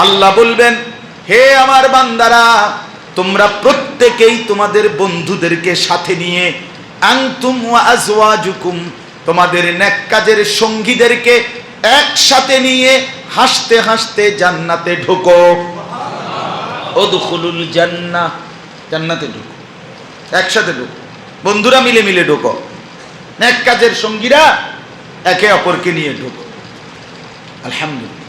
আল্লাহ বলবেন, হে আমার বান্দারা, তোমরা প্রত্যেকেই তোমাদের বন্ধুদেরকে সাথে নিয়ে আনতুম ওয়া আজওয়াজুকুম, তোমাদের নেক কাজের সঙ্গীদেরকে একসাথে নিয়ে হাসতে হাসতে জান্নাতে ঢোকো। ওদখুলুল জান্না জান্নাতে ঢোকো। একসাথে ঢোকো। বন্ধুরা মিলে মিলে ঢোকো। নেক কাজের সঙ্গীরা একে অপরকে নিয়ে ঢোকো। আলহামদুলিল্লাহ।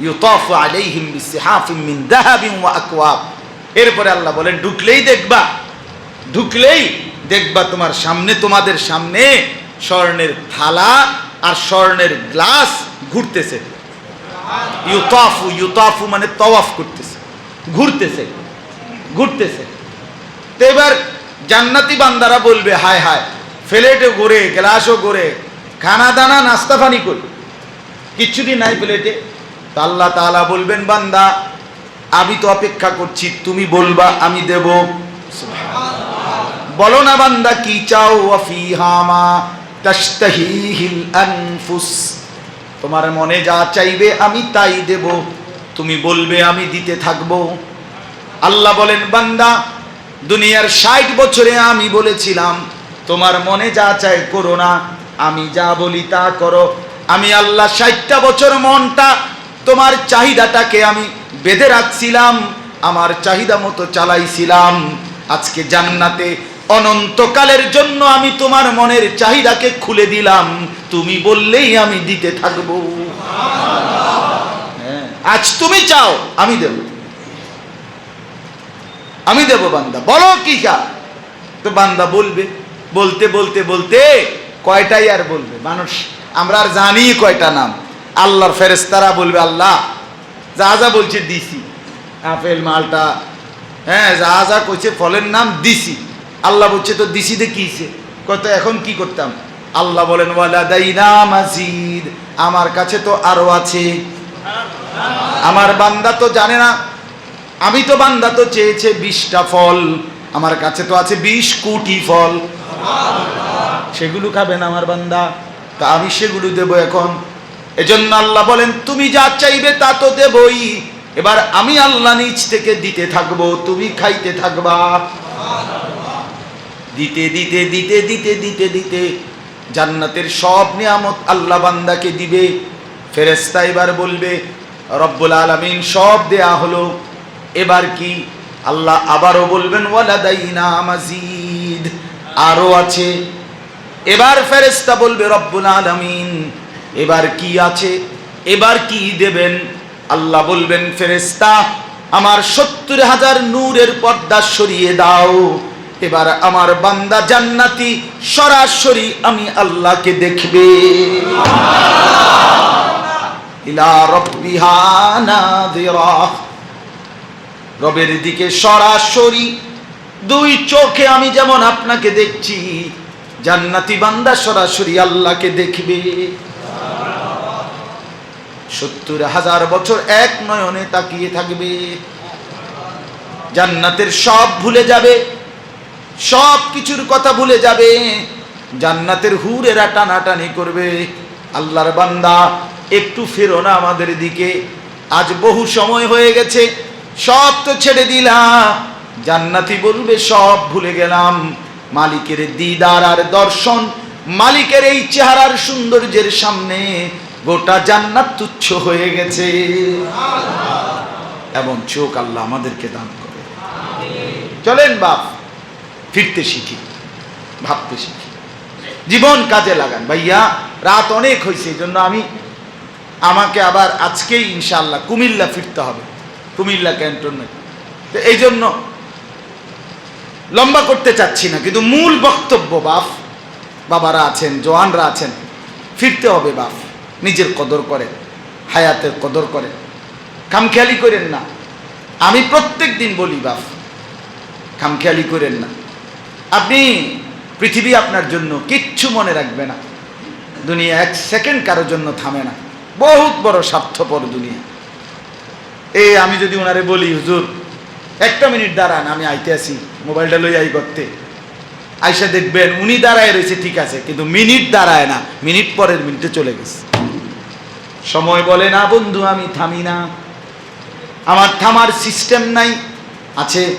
ইউতাফু আলাইহিম বিসিহাফিম মিন যাহাবিন ওয়া আকওয়াব। এরপরে আল্লাহ বলেন, ঢুকলেই দেখবা ঢুকলেই দেখবা তোমার সামনে, তোমাদের সামনে স্বর্ণের থালা আর স্বর্ণের গ্লাস ঘুরতেছে। ইউতাফু ইউতাফু মানে তওয়াফ করতেছে, ঘুরতেছে ঘুরতেছে। তো এবার জান্নাতি বান্দারা বলবে, হায় হায় ফ্লেটে ঘুরে, গ্লাসও ঘুরে, খানা দানা নাস্তা পানি করি। কিচ্ছুটি নাই প্লেটে। তো আল্লাহ তাআলা বলবেন বান্দা আমি তো অপেক্ষা করছি তুমি বলবা আমি দেব। বলো না বান্দা কি চাও? ওয়াফিহা মা তাশতাহিহিল আনফুস। তোমার মনে যা চাইবে আমি তাই দেব। তুমি বলবে আমি দিতে থাকব। আল্লাহ বলেন বান্দা দুনিয়ার ষাট বছরে আমি বলেছিলাম তোমার মনে যা চায় করো না আমি যা বলি তা করো। আমি আল্লাহ ষাটটা বছর মনটা তোমার চাহিদাটাকে আমি বেঁধে রাখছিলাম, আমার চাহিদা মতো চালাইছিলাম। আজকে জান্নাতে অনন্তকালের জন্য আমি তোমার মনের চাহিদাকে খুলে দিলাম। তুমি বললেই আমি দিতে থাকব। আজ তুমি চাও, আমি দেব। আমি দেব বান্দা। বলো কি খা তো বান্দা বলবে, বলতে বলতে বলতে কয়টাই আর বলবে? মানুষ, আমরা আর জানি কয়টা নাম। আল্লাহর ফেরেস্তারা বলবে, আল্লাহ, যা যা বলছে দিছি। আপেল, মালটা হ্যাঁ যা যা কইছে ফলের নাম দিছি। আল্লাহ বলছে, তো দিছি দে কিছে কত এখন কি করতাম? আল্লাহ বলেন ওয়ালা দাইনা মাজিদ, আমার কাছে তো আরও আছে। আমার বান্দা তো জানে না। আমি তো বান্দা তো চেয়েছে বিশটা ফল। আমার কাছে তো আছে বিশ কোটি ফল। সেগুলো খাবেন আমার বান্দা। তা আমি সেগুলো দেব এখন। এজন্য আল্লাহ বলেন, তুমি যা চাইবে তা তো দেবই। এবার আমি আল্লাহ নিজ থেকে দিতে থাকব, তুমি খাইতে থাকবা। দিতে দিতে দিতে দিতে দিতে দিতে জান্নাতের সব নিয়ামত আল্লাহ বান্দাকে দিবে। ফেরেস্তা এবার বলবে, রব্বুল আলামিন, সব দেয়া হলো। এবার কি? আল্লাহ আবারও বলবেন, ওয়ালাদাইনা মাজিদ। আরও আছে। এবার ফেরেস্তা বলবে, রব্বুল আলামিন এবার কি আছে? এবার কি দেবেন? আল্লাহ বলবেন ফেরেস্তা আমার সত্তর হাজার নূরের পর্দা সরিয়ে দাও। এবার আমার বান্দা জান্নাতি, সরাসরি আমি আল্লাহকে দেখবে। রবের দিকে সরাসরি দুই চোখে আমি যেমন আপনাকে দেখছি, জান্নাতি বান্দা সরাসরি আল্লাহকে দেখবে। সত্তর হাজার বছর এক নয়নে তাকিয়ে থাকবে। জান্নাতের সব ভুলে যাবে, সব কিছুর কথা ভুলে যাবে। জান্নাতের হুরেরা টানাটানি করবে। আল্লাহর বান্দা, একটু ফেরো না আমাদের দিকে। আজ বহু সময় হয়ে গেছে, সব তো ছেড়ে দিলাম জান্নাতি বলবে, সব ভুলে গেলাম। মালিকের দিদার আর দর্শন, মালিকের এই চেহারার সৌন্দর্যের সামনে। গোটা জান্নাত তুচ্ছ হয়ে গেছে। এবং চোখ আল্লাহ আমাদেরকে দান করে। চলেন বাপ, ফিরতে শিখি, ভাবতে শিখি। জীবন কাজে লাগান। ভাইয়া, রাত অনেক হয়েছে এই জন্য আমি আমাকে আবার আজকেই ইনশাল্লাহ কুমিল্লা ফিরতে হবে। কুমিল্লা ক্যান্টনমেন্ট। তো এই জন্য লম্বা করতে চাচ্ছি না, কিন্তু মূল বক্তব্য বাপ, বাবারা আছেন জওয়ানরা আছেন, ফিরতে হবে বাপ। নিজের কদর করেন, হায়াতের কদর করেন। খামখেয়ালি করেন না। আমি প্রত্যেক দিন বলি, বাপ, খামখেয়ালি করেন না। আপনি পৃথিবী আপনার জন্য কিচ্ছু মনে রাখবে না। দুনিয়া এক সেকেন্ড কারোর জন্য থামে না। বহুত বড় স্বার্থপর দুনিয়া। এ, আমি যদি ওনারে বলি, হুজুর, একটা মিনিট দাঁড়ান, আমি আইতে আসি, মোবাইলটা লই আই করতে আইসা দেখবেন উনি দাঁড়ায় রয়েছে ঠিক আছে, কিন্তু মিনিট দাঁড়ায় না, মিনিট পরের মিনিটে চলে গেছে। সময় বলে, না বন্ধু, আমি থামি না। আমার থামার সিস্টেম নাই। আছে,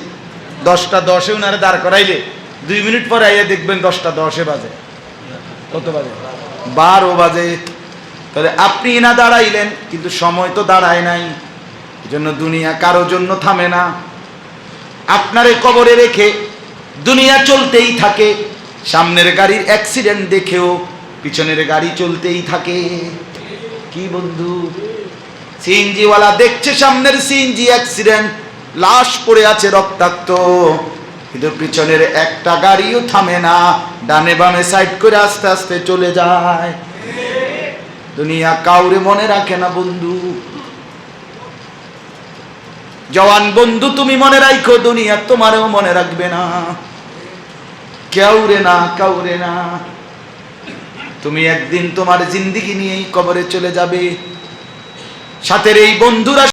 দশটা দশে উনারে দাঁড় করাইলে, দুই মিনিট পরে আইয়া দেখবেন দশটা দশে বাজে। কত বাজে? বারো বাজে। তাহলে আপনি না দাঁড়াইলেন, কিন্তু সময় তো দাঁড়ায় নাই। জন্য দুনিয়া কারও জন্য থামে না। আপনারে কবরে রেখে দুনিয়া চলতেই থাকে। সামনের গাড়ির অ্যাক্সিডেন্ট দেখেও পিছনের গাড়ি চলতেই থাকে। কি বন্ধু? সিএনজিওয়ালা দেখছে সামনের সিএনজি অ্যাক্সিডেন্ট লাশ পড়ে আছে রক্তাক্ত। কিন্তু পিছনের একটা গাড়িও থামে না, ডানে বামে সাইড করে আস্তে আস্তে চলে যায়। দুনিয়া কাউরে মনে রাখে না বন্ধু। জওয়ান বন্ধু, তুমি মনে রাখো দুনিয়া তোমারও মনে রাখবে না। কেউরে না, কাউরে না। তুমি একদিন তোমার জিন্দিগি নিয়েই কবরে চলে যাবে। সাথের এই বন্ধুরা